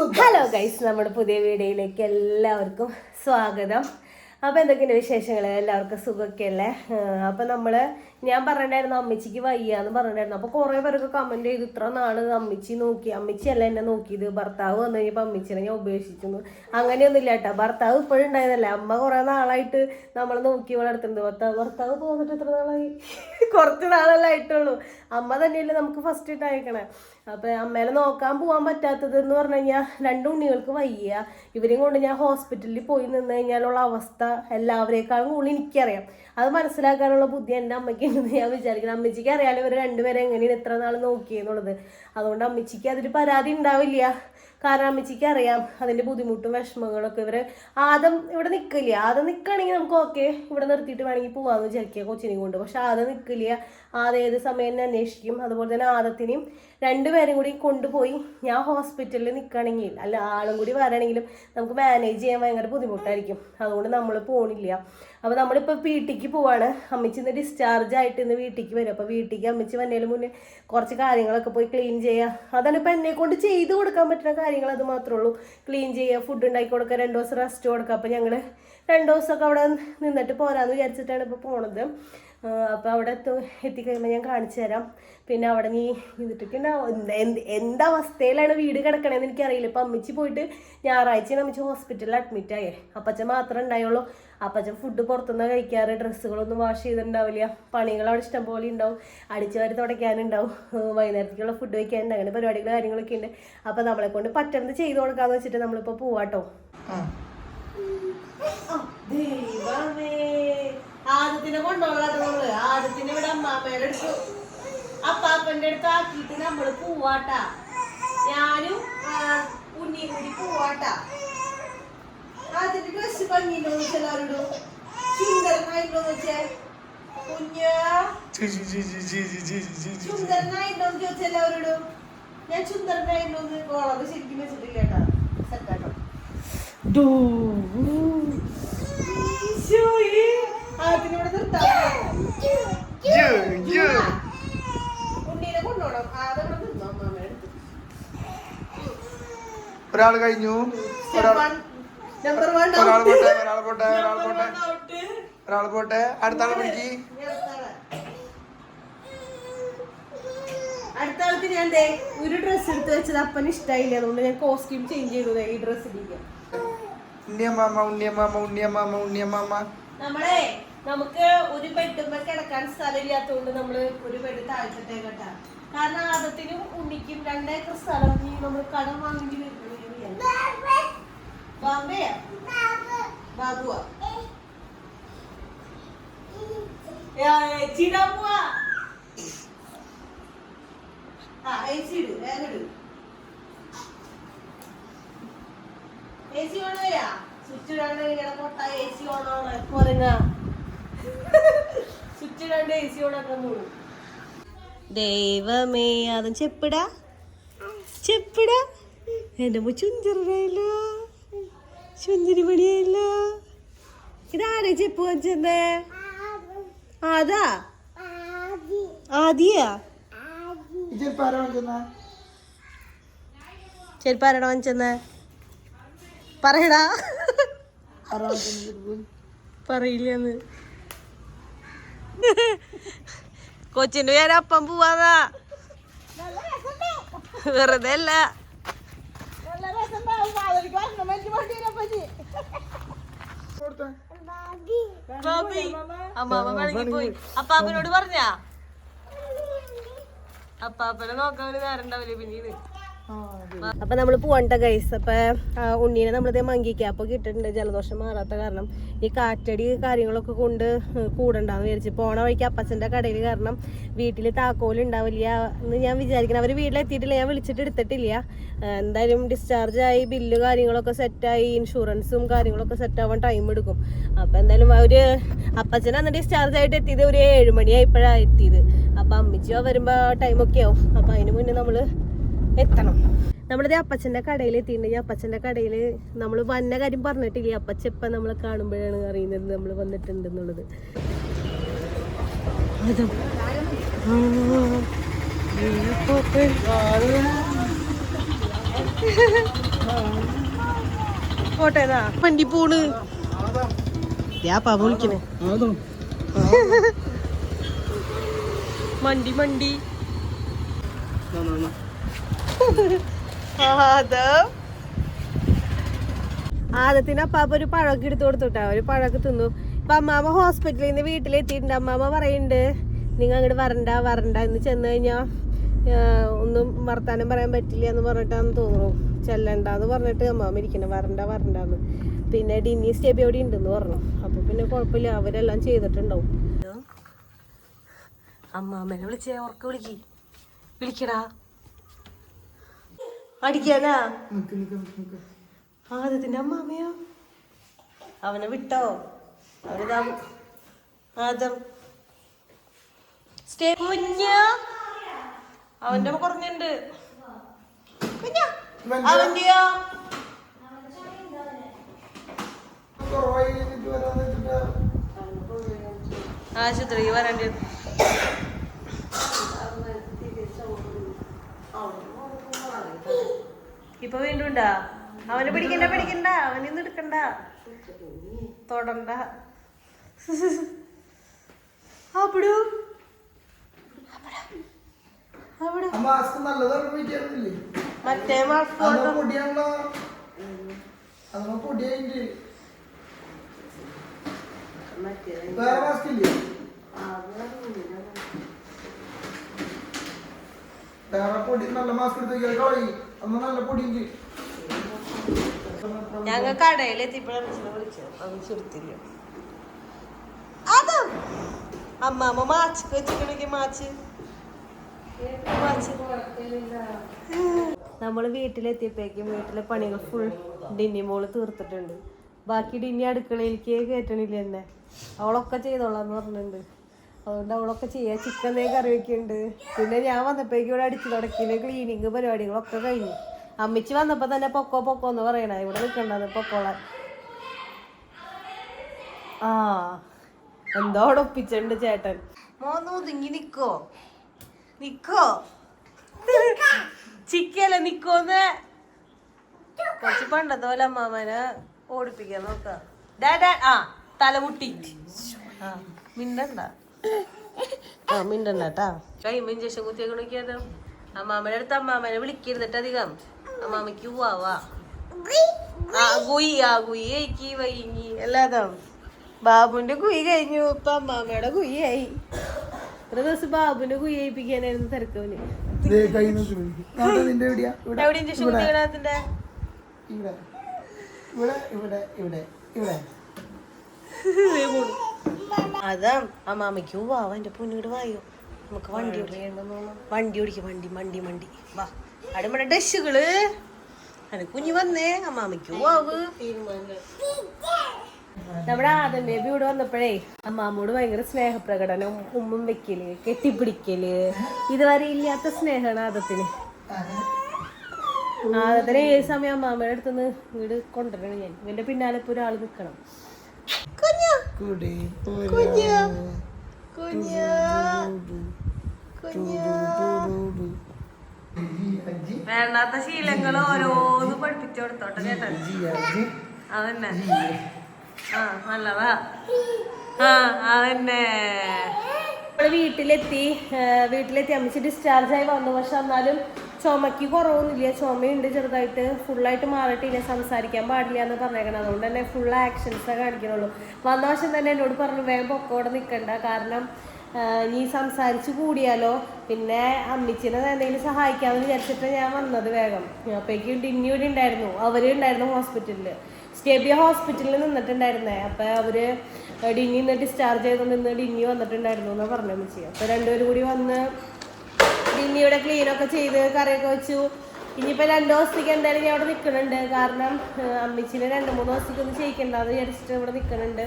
Hello guys നമ്മുടെ പുതിയ വീഡിയോയിലേക്ക് എല്ലാവർക്കും സ്വാഗതം. അപ്പോൾ എന്തൊക്കെയുണ്ട് വിശേഷങ്ങൾ എല്ലാവർക്കും സുഖമൊക്കെ അല്ലേ അപ്പോൾ നമ്മൾ ഞാൻ പറഞ്ഞിട്ടുണ്ടായിരുന്നു അമ്മച്ചിക്ക് വയ്യാന്ന് പറഞ്ഞിട്ടുണ്ടായിരുന്നു. അപ്പോൾ കുറേ പേർക്ക് കമന്റ് ചെയ്തു ഇത്ര നാൾ അമ്മച്ചി നോക്കി അമ്മച്ചിയല്ല എന്നെ നോക്കിയത്. ഭർത്താവ് വന്നു കഴിഞ്ഞപ്പോൾ അമ്മച്ചിനെ ഞാൻ ഉപേക്ഷിച്ചു അങ്ങനെയൊന്നുമില്ല കേട്ടോ. ഭർത്താവ് ഇപ്പോഴും ഉണ്ടായതല്ലേ. അമ്മ കുറേ നാളായിട്ട് നമ്മൾ നോക്കി വളർത്തുന്നത് ഭർത്താവ് ഭർത്താവ് പോന്നിട്ട് എത്ര നാളായി? കുറച്ച് നാളല്ലേ ആയിട്ടുള്ളൂ. അമ്മ തന്നെയല്ലേ നമുക്ക് ഫസ്റ്റ് ഇട്ടയക്കണേ അപ്പം അമ്മേനെ നോക്കാൻ പോകാൻ പറ്റാത്തത് എന്ന് പറഞ്ഞു കഴിഞ്ഞാൽ രണ്ട് ഉണ്ണികൾക്ക് വയ്യ. ഇവരെയും കൊണ്ട് ഞാൻ ഹോസ്പിറ്റലിൽ പോയി നിന്ന് കഴിഞ്ഞാലുള്ള അവസ്ഥ എല്ലാവരേക്കാളും കൂടുതൽ എനിക്കറിയാം. അത് മനസ്സിലാക്കാനുള്ള ബുദ്ധി എന്റെ അമ്മയ്ക്ക് ഉണ്ടെന്ന് ഞാൻ വിചാരിക്കണം അമ്മച്ചിക്ക് അറിയാലോ ഇവർ രണ്ടുപേരെ എങ്ങനെയാണ് എത്ര നാൾ നോക്കിയെന്നുള്ളത്. അതുകൊണ്ട് അമ്മച്ചിക്ക് അതിൽ പരാതി ഉണ്ടാവില്ല. കാരണം അമ്മച്ചിക്ക് അറിയാം അതിന്റെ ബുദ്ധിമുട്ടും വിഷമങ്ങളൊക്കെ. ഇവർ ആദ്യം ഇവിടെ നിക്കില്ല? ആദ്യം നിൽക്കുകയാണെങ്കിൽ നമുക്ക് ഓക്കെ ഇവിടെ നിർത്തിയിട്ട് വേണമെങ്കിൽ പോവാന്ന് വിചാരിക്കുക കൊച്ചിനെയും കൊണ്ട്. പക്ഷെ ആദ്യം നിൽക്കില്ല ആദ്യം ഏത് സമയം തന്നെ അന്വേഷിക്കും. അതുപോലെ തന്നെ ആദത്തിനെയും രണ്ടുപേരും കൂടി കൊണ്ടുപോയി ഞാൻ ഹോസ്പിറ്റലിൽ നിൽക്കുകയാണെങ്കിൽ അല്ല ആളും കൂടി വരണമെങ്കിലും നമുക്ക് മാനേജ് ചെയ്യാൻ ഭയങ്കര ബുദ്ധിമുട്ടായിരിക്കും. അതുകൊണ്ട് നമ്മൾ പോണില്ല. അപ്പോൾ നമ്മളിപ്പോൾ വീട്ടിലേക്ക് പോവാണ്. അമ്മച്ചി ഇന്ന് ഡിസ്ചാർജ് ആയിട്ട് ഇന്ന് വീട്ടിലേക്ക് വരും. അപ്പോൾ വീട്ടിലേക്ക് അമ്മച്ചി വന്നതിന് മുന്നേ കുറച്ച് കാര്യങ്ങളൊക്കെ പോയി ക്ലീൻ ചെയ്യുക അതാണ് ഇപ്പോൾ എന്നെ കൊണ്ട് ചെയ്ത് കൊടുക്കാൻ പറ്റുന്ന കാര്യങ്ങൾ അത് മാത്രമേ ഉള്ളൂ. ക്ലീൻ ചെയ്യുക ഫുഡ് ഉണ്ടാക്കി കൊടുക്കുക രണ്ട് ദിവസം റെസ്റ്റ് കൊടുക്കുക അപ്പോൾ ഞങ്ങൾ രണ്ട് ദിവസമൊക്കെ അവിടെ നിന്നിട്ട് പോരാന്ന് വിചാരിച്ചിട്ടാണ് ഇപ്പോൾ പോണത്. അപ്പോൾ അവിടെ എത്തു എത്തിക്കഴിയുമ്പോൾ ഞാൻ കാണിച്ചു തരാം. പിന്നെ അവിടെ നീ നിന്നിട്ടൊക്കെ എന്ത് അവസ്ഥയിലാണ് വീട് കിടക്കണേന്ന് എനിക്കറിയില്ല. ഇപ്പം അമ്മച്ചി പോയിട്ട് ഞായറാഴ്ചയാണ് അമ്മച്ചി ഹോസ്പിറ്റലിൽ അഡ്മിറ്റ് ആയേ. അപ്പച്ചൻ മാത്രമേ ഉണ്ടായുള്ളൂ. അപ്പച്ചൻ ഫുഡ് പുറത്തുനിന്ന് കഴിക്കാറ്. ഡ്രസ്സുകളൊന്നും വാഷ് ചെയ്തിട്ടുണ്ടാവില്ല. പണികൾ അവിടെ ഇഷ്ടം പോലെ ഉണ്ടാവും. അടിച്ചു വരെ തുടയ്ക്കാനുണ്ടാവും. വൈകുന്നേരത്തേക്കുള്ള ഫുഡ് വയ്ക്കാനുണ്ട് അങ്ങനെ പരിപാടികൾ കാര്യങ്ങളൊക്കെ ഉണ്ട്. അപ്പോൾ നമ്മളെ കൊണ്ട് പറ്റുന്നത് ചെയ്തു കൊടുക്കാന്ന് വെച്ചിട്ട് നമ്മളിപ്പോൾ പോവാട്ടോ. ദൈവമേ. ആദ്യത്തിനെ കൊണ്ടുപോകാത്ത നമ്മൾ ആദ്യത്തിന് ഇവിടെ അമ്മാമ്മയുടെ അടുത്തു അപ്പാപ്പന്റെ അടുത്ത് ആക്കിയിട്ട് നമ്മൾ പൂവാട്ട. ഞാനും ആ, ഉണ്ണിയും കൂടി പൂവാട്ട. ആദ്യത്തെ ഡ്രസ് ഭംഗിയില്ലോ എല്ലാവരോടും സുന്ദരനായിട്ടോ വെച്ചേ കുഞ്ഞാ. സുന്ദരനായിട്ടോന്ന് ചോദിച്ച എല്ലാവരോടും ഞാൻ സുന്ദരനായിട്ടോന്ന് കോളർ ശരിക്കും വെച്ചിട്ടില്ല കേട്ടാ. സെറ്റാക്കാം ഈശോയെ. അതിനോട് നിർത്താം. ഉണ്ണീനെ കൊണ്ടുപോകണം അതവിടെ നിന്നോ അടുത്ത് ഒരാൾ കഴിഞ്ഞു. ഒരാൾ ഒരാൾ പോട്ടെ ഒരാൾ പോട്ടെ ഒരാൾ പോട്ടെ. ഒരാൾ പോട്ടെ. അടുത്ത ആൾ പിടിക്ക്. അടുത്ത ആൾക്ക് ഞാൻ ഒരു ഡ്രസ്സ് എടുത്ത് വെച്ചത് അപ്പന് ഇഷ്ടമായില്ല അതുകൊണ്ട് ഞാൻ കോസ്റ്റ്യൂം ചേഞ്ച് ചെയ്തു ദേ ഈ ഡ്രസ്സ് ഇടിക്കാൻ ഉണ്ണിയമ്മാമ ഉണ്ണിയമ്മാമ ഉണ്ണിയമ്മാമ ഉണ്ണിയമ്മാമ നമ്മളെ നമുക്ക് ഒരു ബെഡുമ്പോ കിടക്കാൻ സ്ഥലമില്ലാത്തതുകൊണ്ട് നമ്മൾ ഒരു ബെഡ് താഴ്ത്തട്ടെ കേട്ടാ കാരണം ആദത്തിനും ഉണ്ണിക്കും രണ്ടേക്കർ സ്ഥലം ഈ നമ്മൾ കടം വാങ്ങി ബാബയാ ബാബുവാ? പോവാ. ആ സി ഇടു ഓൺ ആണ് കുറങ്ങ സ്വിച്ച് ഇടാണ്ട് എ സി ഓൺ ആക്കാൻ പോകും ദൈവമേ അതും ചെപ്പിടാ. ചെപ്പിടാ. എന്റെ ചുഞ്ചറിയായല്ലോ ചുഞ്ചിരി മണിയല്ലോ ഇതാരെ ചെപ്പ് വെച്ചത് അതാ ആദിയാ. ഇതിപ്പോ ആരാ വന്നിരുന്നെ? ചെരുപ്പ് ആരാടാ വാങ്ങിച്ചെന്ന്? പറയടാ? പറയില്ലെന്ന്. കൊച്ചിന്റെ പേര് അപ്പം പോവാതാ വെറുതെ അല്ല. കൊടുത്തെ. ബാബി അമ്മാമ പഴകി പോയി. അപ്പാപ്പനോട് പറഞ്ഞാ? അപ്പാപ്പനെ നോക്കാൻ ഒരു നേരം ഉണ്ടാവില്ലേ പിന്നീട്. അപ്പൊ നമ്മൾ പോകണ്ട ഗൈസ് അപ്പൊ ഉണ്ണീനെ നമ്മളിതേ മങ്കിക്ക അപ്പൊ കിട്ടുന്നുണ്ട് ജലദോഷം മാറാത്ത കാരണം ഈ കാറ്റടി കാര്യങ്ങളൊക്കെ കൊണ്ട് കൂടണ്ടാന്ന് വിചാരിച്ചു. പോണ വഴിക്ക് അപ്പച്ചന്റെ കടയിൽ കാരണം വീട്ടിൽ താക്കോൽ ഉണ്ടാവില്ല എന്ന് ഞാൻ വിചാരിക്കണം അവർ വീട്ടിലെത്തിയിട്ടില്ല. ഞാൻ വിളിച്ചിട്ട് എടുത്തിട്ടില്ല. എന്തായാലും ഡിസ്ചാർജ് ആയി ബില്ല് കാര്യങ്ങളൊക്കെ സെറ്റായി ഇൻഷുറൻസും കാര്യങ്ങളൊക്കെ സെറ്റ് ആവാൻ ടൈം എടുക്കും. അപ്പൊ എന്തായാലും അവർ അപ്പച്ചൻ അന്ന് ഡിസ്ചാർജ് ആയിട്ട് എത്തിയത് ഒരു ഏഴുമണിയായി മണിയായപ്പോഴാണ് എത്തിയത്. അപ്പൊ അമ്മച്ചിയോ വരുമ്പോ ടൈമൊക്കെ ആവും. അപ്പൊ അതിന് മുന്നേ നമ്മൾ എത്തണം. നമ്മളിത് അപ്പച്ചന്റെ കടയിൽ എത്തിയിട്ടുണ്ട് അപ്പച്ചന്റെ കടയിൽ നമ്മൾ വന്ന കാര്യം പറഞ്ഞിട്ടില്ല? അപ്പച്ച ഇപ്പം നമ്മളെ കാണുമ്പോഴാണ് അറിയുന്നത് നമ്മൾ വന്നിട്ടുണ്ട് എന്നുള്ളത് അതാ. വണ്ടി പോണ്. മണ്ടി മണ്ടി ആദം ആദത്തിന് അപ്പാപ്പ ഒരു പഴമൊക്കെ എടുത്തു കൊടുത്തുട്ടാ. ഒരു പഴമൊക്കെ തിന്നു. ഇപ്പൊ അമ്മാമ്മ ഹോസ്പിറ്റലിൽ നിന്ന് വീട്ടിലെത്തിയിട്ടുണ്ട്. അമ്മാമ്മ പറയുന്നുണ്ട് നിങ്ങൾ അങ്ങോട്ട് വരണ്ട വരണ്ട. എന്ന് ചെന്ന് കഴിഞ്ഞാ ഒന്നും വർത്താനം പറയാൻ പറ്റില്ല എന്ന് പറഞ്ഞിട്ടാന്ന് തോന്നുന്നു. ചെല്ലണ്ടെന്ന് പറഞ്ഞിട്ട് അമ്മാമ്മ ഇരിക്കണം വരണ്ട വരണ്ടെന്ന് പിന്നെ ഡിന്നി സ്റ്റേബി അവിടെ ഉണ്ടെന്ന് പറഞ്ഞു. അപ്പൊ പിന്നെ കുഴപ്പമില്ല. അവരെല്ലാം ചെയ്തിട്ടുണ്ടാവും. അമ്മാമ്മനെ വിളിച്ചേ ഉറക്കെ വിളിക്കേ. വിളിക്കടാ. അടിക്കാനാ? ആദ്യത്തിന്റെ അവനെ വിട്ടോ? അവനിതാ സ്റ്റേ കുഞ്ഞ. അവന്റെ കുറഞ്ഞുണ്ട്. കുഞ്ഞ. അവന്റെയോ? ആശുപത്രി വരേണ്ടത് ഇപ്പൊ വീണ്ടും ഉണ്ടാ അവനെ പിടിക്കണ്ട പിടിക്കണ്ട. അവനൊന്നും എടുക്കണ്ട. തൊടണ്ട. അപ്പടു മറ്റേ മാസ്ക് വേറെ മാസ്ക് ഇല്ലേ? വേറെ പൊടി നല്ല മാസ്ക് എടുത്ത് കളി അന്ന് നല്ല പൊടിയുണ്ട്. ഞങ്ങൾ കടയിൽ എത്തിയപ്പോഴാണ് വിളിച്ചത്. അത് അമ്മാമ്മ മാച്ച് വെച്ചിട്ടുണ്ടെങ്കിൽ മാച്ച്. നമ്മൾ വീട്ടിലെത്തിയപ്പോഴേക്കും വീട്ടിലെ പണികൾ ഫുൾ ഡിന്നി മോൾ തീർത്തിട്ടുണ്ട്. ബാക്കി ഡിന്നി അടുക്കളയിലേക്ക് കയറ്റണില്ല എന്നെ. അവളൊക്കെ ചെയ്തോളാന്ന് പറഞ്ഞിട്ടുണ്ട്. അതുകൊണ്ട് അവളൊക്കെ ചെയ്യാൻ ചിക്കൻ തേ കറി വെക്കുന്നുണ്ട് പിന്നെ ഞാൻ വന്നപ്പോഴേക്കും ഇവിടെ അടിച്ചു തുടക്കിയില്ല ക്ലീനിങ് പരിപാടികളൊക്കെ കഴിഞ്ഞു. അമ്മിച്ച് വന്നപ്പോൾ തന്നെ പൊക്കോ പൊക്കോ എന്ന് പറയണ. ഇവിടെ നിൽക്കണ്ടത് പൊക്കോളെ ആ എന്തോ അവിടെ ഒപ്പിച്ചിട്ടുണ്ട് ചേട്ടൻ. മോന്ന് ഒതുങ്ങി നിക്കോ? നിക്കോ? ചിക്കല്ല നിക്കോന്ന്? കുറച്ച് പണ്ടത്തെ പോലെ അമ്മാമനെ ഓടിപ്പിക്കാൻ നോക്കാം. ഡാ ഡാ ആ തലമുട്ടി ആ മിണ്ടണ്ട. ആ മിണ്ടണ്ട കേട്ടാ. കൈമ ഇഞ്ചക്ഷൻ കുത്തിയൊക്കെ നോക്കിയാലോ അമ്മാമനെ അടുത്ത് അമ്മാമ്മനെ വിളിക്കരുന്നിട്ട് അധികം. അമ്മാമയ്ക്ക് പോവാ ആ കഴിക്കി വൈകി. അല്ലാതെ ബാബുന്റെ കുയി കഴിഞ്ഞു. ഇപ്പൊ അമ്മാമ്മയുടെ ആയി. ഒരു ദിവസം ബാബുന്റെ കുയി കഴിപ്പിക്കാനായിരുന്നു തിരക്കവന്. എവിടെ ഇഞ്ചക്ഷൻ കുത്തിക്കണത്തിന്റെ ഇവിടെ. ഇവിടെ. ഇവിടെ. ഇവിടെ ഇവിടെ അതാ അമ്മാമ്മയ്ക്ക് പോവാ എന്റെ പൊന്നീട് വായോ നമുക്ക് വണ്ടി വണ്ടി ഓടിക്കും വണ്ടി മണ്ടി മണ്ടി. വാ അവിടെ ഡഷുകൾ. അത് കുഞ്ഞു വന്നേ അമ്മാമ്മയ്ക്ക് പോവാവ് നമ്മുടെ ആദം ബേബി ഇവിടെ വന്നപ്പോഴേ അമ്മാമ്മോട് ഭയങ്കര സ്നേഹപ്രകടനം ഉമ്മും വെക്കൽ കെട്ടിപ്പിടിക്കൽ ഇതുവരെ ഇല്ലാത്ത സ്നേഹമാണ് ആദത്തിന്. ആദത്തിന് ഏത് സമയം അമ്മാമ്മയുടെ അടുത്തുനിന്ന് വീട് കൊണ്ടുവരണം ഞാൻ. ഇവന്റെ പിന്നാലെ ഇപ്പൊ ഒരാൾ കുഞ്ഞു കൂടെ കുഞ്ഞു. കുഞ്ഞു. കുഞ്ഞു. വേണ്ടാത്ത ശീലങ്ങൾ ഓരോന്ന് പഠിപ്പിച്ചു കൊടുത്തോട്ടെ കേട്ടോ. അതന്നെ. ആ നല്ലതാ. ആ അതന്നെ. നമ്മൾ വീട്ടിലെത്തി വീട്ടിലെത്തി. അമ്മച്ചി ഡിസ്ചാർജ് ആയി വന്നു. പക്ഷെ എന്നാലും ചുമക്ക് കുറവൊന്നുമില്ല. ചുമയുണ്ട് ചെറുതായിട്ട്. ഫുള്ളായിട്ട് മാറിയിട്ടില്ല. സംസാരിക്കാൻ പാടില്ല എന്ന് പറഞ്ഞേക്കണം. അതുകൊണ്ട് തന്നെ ഫുൾ ആക്ഷൻസേ കാണിക്കണുള്ളൂ. വന്ന വശം തന്നെ എന്നോട് പറഞ്ഞു വേഗം പൊക്കോടെ നിൽക്കണ്ട കാരണം നീ സംസാരിച്ച് കൂടിയാലോ? പിന്നെ അമ്മിച്ചിനെ എന്തെങ്കിലും സഹായിക്കാമെന്ന് വിചാരിച്ചിട്ട് ഞാൻ വന്നത് വേഗം. അപ്പോഴേക്കും ഡിന്നിയുടെ ഉണ്ടായിരുന്നു. അവരും ഉണ്ടായിരുന്നു ഹോസ്പിറ്റലിൽ സ്റ്റേബിയ ഹോസ്പിറ്റലിൽ നിന്നിട്ടുണ്ടായിരുന്നേ. അപ്പൊ അവർ ഡിന്നി ഇന്ന് ഡിസ്ചാർജ് ചെയ്ത് നിന്ന് ഡിന്നി വന്നിട്ടുണ്ടായിരുന്നു എന്നാണ് പറഞ്ഞു അമ്മച്ചി. അപ്പോൾ രണ്ടുപേരും കൂടി വന്ന് ഡിന്നിയുടെ ക്ലീനൊക്കെ ചെയ്ത് കറിയൊക്കെ വെച്ചു. ഇനിയിപ്പോ രണ്ടു ദിവസത്തേക്ക് എന്തായാലും ഞാൻ അവിടെ നിൽക്കുന്നുണ്ട് കാരണം അമ്മച്ചിനെ രണ്ട് മൂന്ന് ദിവസത്തേക്ക് ഒന്ന് ചെയ്യിക്കണ്ടെന്ന് വിചാരിച്ചിട്ട് ഇവിടെ നിൽക്കുന്നുണ്ട്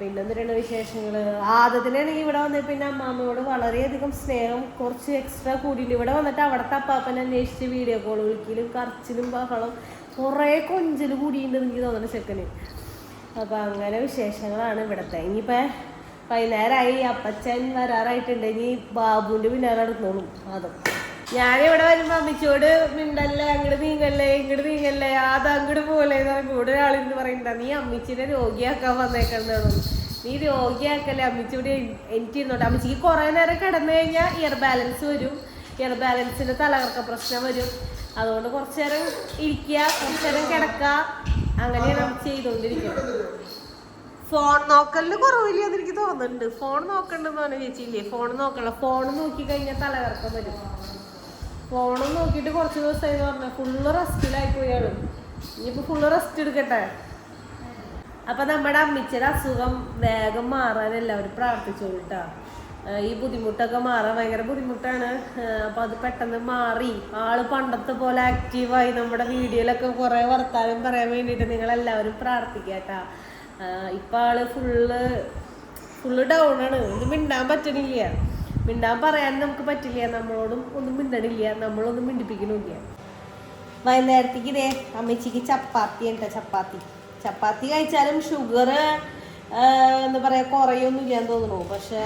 പിന്നെ എന്തിനാണ് വിശേഷങ്ങൾ ആദ്യത്തിനാണെങ്കിൽ ഇവിടെ വന്നപ്പോൾ പിന്നെ അമ്മാമ്മയോട് വളരെയധികം സ്നേഹം കുറച്ച് എക്സ്ട്രാ കൂടിയിട്ട് ഇവിടെ വന്നിട്ട് അവിടുത്തെ അപ്പാപ്പനെ അന്വേഷിച്ച് വീഡിയോ കോൾ വിളിക്കലും കറച്ചിലും ബഹളം കുറേ കൊഞ്ചൽ കൂടിയിട്ടുണ്ടെന്ന് എനിക്ക് തോന്നുന്നു ചെക്കന്. അപ്പം അങ്ങനെ വിശേഷങ്ങളാണ് ഇവിടുത്തെ. ഇനിയിപ്പോൾ വൈകുന്നേരമായി അപ്പച്ചൻ വരാറായിട്ടുണ്ട്. ഇനി ബാബുവിന്റെ പിന്നാലെ നടന്നോളും അതും. ഞാനിവിടെ വരുമ്പോ അമ്മച്ചോട് മിണ്ടല്ലേ അങ്ങോട്ട് നീങ്ങല്ലേ ഇങ്ങോട്ട് നീങ്ങല്ലേ അത് അങ്ങോട്ട് പോലെ കൂടെ ഒരാളിന്ന് പറയണ്ട നീ അമ്മച്ചിനെ രോഗിയാക്കാൻ വന്നേക്കുന്നതാണ് നീ രോഗിയാക്കല്ലേ അമ്മച്ചോട് എനിക്ക് ഇരുന്നോട്ടെ അമ്മച്ചിക്ക് കുറെ നേരം കിടന്നു കഴിഞ്ഞാൽ ഇയർ ബാലൻസ് വരും. ഇയർ ബാലൻസിന്റെ തലകർക്ക പ്രശ്നം വരും. അതുകൊണ്ട് കുറച്ചു നേരം ഇരിക്കുക കുറച്ചു നേരം കിടക്കുക. അങ്ങനെയാണ് ചെയ്തുകൊണ്ടിരിക്കുന്നത് ഫോൺ നോക്കലിന് കുറവില്ലെന്ന് എനിക്ക് തോന്നുന്നുണ്ട്. ഫോൺ നോക്കണ്ടെന്ന് പറഞ്ഞ ചേച്ചിയില്ലേ? ഫോൺ നോക്കണ്ട. ഫോൺ നോക്കി കഴിഞ്ഞാൽ തലകറക്കം വരും. ഫോണും നോക്കിയിട്ട് കുറച്ച് ദിവസമായി പറഞ്ഞു ഫുള്ള് റെസ്റ്റിലായി പോയാണ് ഇനിയിപ്പോൾ ഫുള്ള് റെസ്റ്റ് എടുക്കട്ടെ? അപ്പൊ നമ്മുടെ അമ്മിച്ചൊരു അസുഖം വേഗം മാറാൻ എല്ലാവരും പ്രാർത്ഥിച്ചോളൂ കേട്ടോ ഈ ബുദ്ധിമുട്ടൊക്കെ മാറാൻ ഭയങ്കര ബുദ്ധിമുട്ടാണ്. അപ്പോൾ അപ്പൊ അത് പെട്ടെന്ന് മാറി. ആൾ പണ്ടത്തെ പോലെ ആക്റ്റീവായി നമ്മുടെ വീഡിയോയിലൊക്കെ കുറേ വർത്താനം പറയാൻ വേണ്ടിയിട്ട് നിങ്ങൾ എല്ലാവരും പ്രാർത്ഥിക്കുക കേട്ടാ ഇപ്പൊ ആൾ ഫുള്ള് ഫുള്ള് ഡൗൺ ആണ്. ഒന്നും മിണ്ടാൻ പറ്റണില്ല. മിണ്ടാൻ പറയാൻ നമുക്ക് പറ്റില്ല. നമ്മളോടും ഒന്നും മിണ്ടണില്ല. നമ്മളൊന്നും മിണ്ടിപ്പിക്കണില്ല. വൈകുന്നേരത്തേക്ക് ഇതേ അമ്മച്ചിക്ക് ചപ്പാത്തി ഉണ്ട് ചപ്പാത്തി. ചപ്പാത്തി കഴിച്ചാലും ഷുഗർ എന്താ പറയാ കുറയൊന്നും ഇല്ലാന്ന് തോന്നുന്നു. പക്ഷെ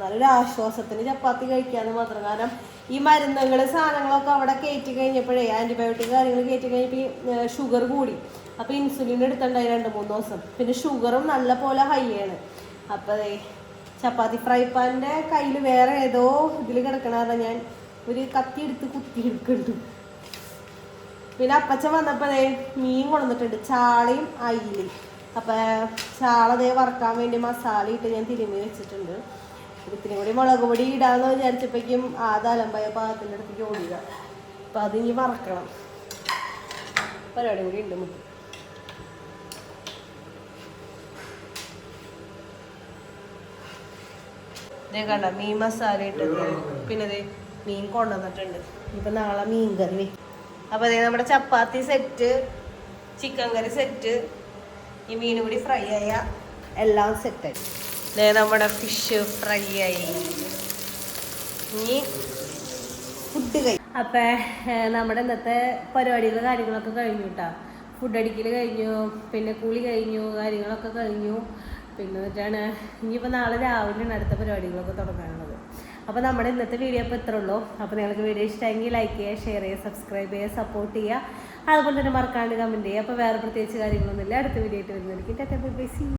നല്ലൊരു ആശ്വാസത്തിന് ചപ്പാത്തി കഴിക്കാന്ന് മാത്രം. കാരണം ഈ മരുന്നുകൾ സാധനങ്ങളൊക്കെ അവിടെ കയറ്റി കഴിഞ്ഞപ്പോഴേ ആന്റിബയോട്ടിക് കാര്യങ്ങൾ കയറ്റി കഴിഞ്ഞപ്പോൾ ഷുഗർ കൂടി. അപ്പൊ ഇൻസുലിൻ എടുത്തിട്ടുണ്ടായി രണ്ട് മൂന്ന് ദിവസം. പിന്നെ ഷുഗറും നല്ല പോലെ ഹൈ ആണ്. അപ്പൊ ദേ ചപ്പാത്തി ഫ്രൈ പാനിന്റെ കയ്യിൽ വേറെ ഏതോ ഇതിൽ കിടക്കണതാണ് ഞാൻ ഒരു കത്തി എടുത്ത് കുത്തി എടുക്കുന്നുണ്ട്. പിന്നെ അപ്പച്ച വന്നപ്പോഴേ മീൻ കൊണ്ടുവന്നിട്ടുണ്ട്. ചാളയും അയിലും അപ്പൊ ചാള ദേ വറക്കാൻ വേണ്ടി മസാല ഇട്ട് ഞാൻ തിരുമ്മി വെച്ചിട്ടുണ്ട്. ഇത്തിരി കൂടി മുളക് പൊടി ഇടാന്ന് വിചാരിച്ചപ്പോഴേക്കും ആ തലമ്പായ പാകത്തിന്റെ അടുത്തേക്ക് ഓടിയതാണ് അപ്പൊ അത് ഇനി വറക്കണം. പരിപാടി കൂടി ഉണ്ട് നമുക്ക്. ഇതേ കണ്ട മീൻ മസാല ഇട്ടത്. പിന്നെ ദേ മീൻ കൊണ്ടുവന്നിട്ടുണ്ട്. ഇപ്പൊ നാളെ മീൻ കറി അപ്പൊ അതേ നമ്മുടെ ചപ്പാത്തി സെറ്റ് ചിക്കൻ കറി സെറ്റ് ഈ മീൻ കൂടി ഫ്രൈ ആയ എല്ലാം സെറ്റായി ദേ നമ്മുടെ ഫിഷ് ഫ്രൈ ആയി. ഇനി ഫുഡ് കഴി അപ്പൊ നമ്മുടെ ഇന്നത്തെ പരിപാടികളും കാര്യങ്ങളൊക്കെ കഴിഞ്ഞു കേട്ടാ ഫുഡ് അടിക്കൽ കഴിഞ്ഞു പിന്നെ കുളി കഴിഞ്ഞു കാര്യങ്ങളൊക്കെ കഴിഞ്ഞു. പിന്നെ എന്നിട്ടാണ് ഇനിയിപ്പോൾ നാളെ രാവിലെയാണ് അടുത്ത പരിപാടികളൊക്കെ തുടങ്ങാനുള്ളത്. അപ്പോൾ നമ്മുടെ ഇന്നത്തെ വീഡിയോ അപ്പോൾ ഇത്ര ഉള്ളൂ. അപ്പോൾ നിങ്ങൾക്ക് വീഡിയോ ഇഷ്ടമെങ്കിൽ ലൈക്ക് ചെയ്യുക ഷെയർ ചെയ്യുക സബ്സ്ക്രൈബ് ചെയ്യുക സപ്പോർട്ട് ചെയ്യുക. അതുപോലെ തന്നെ മറക്കാണ്ട് കമന്റ് ചെയ്യുക. അപ്പോൾ വേറെ പ്രത്യേകിച്ച് കാര്യങ്ങളൊന്നുമില്ല. അടുത്ത വീഡിയോ ആയിട്ട് വരുന്നതായിരിക്കും. Tata bye bye C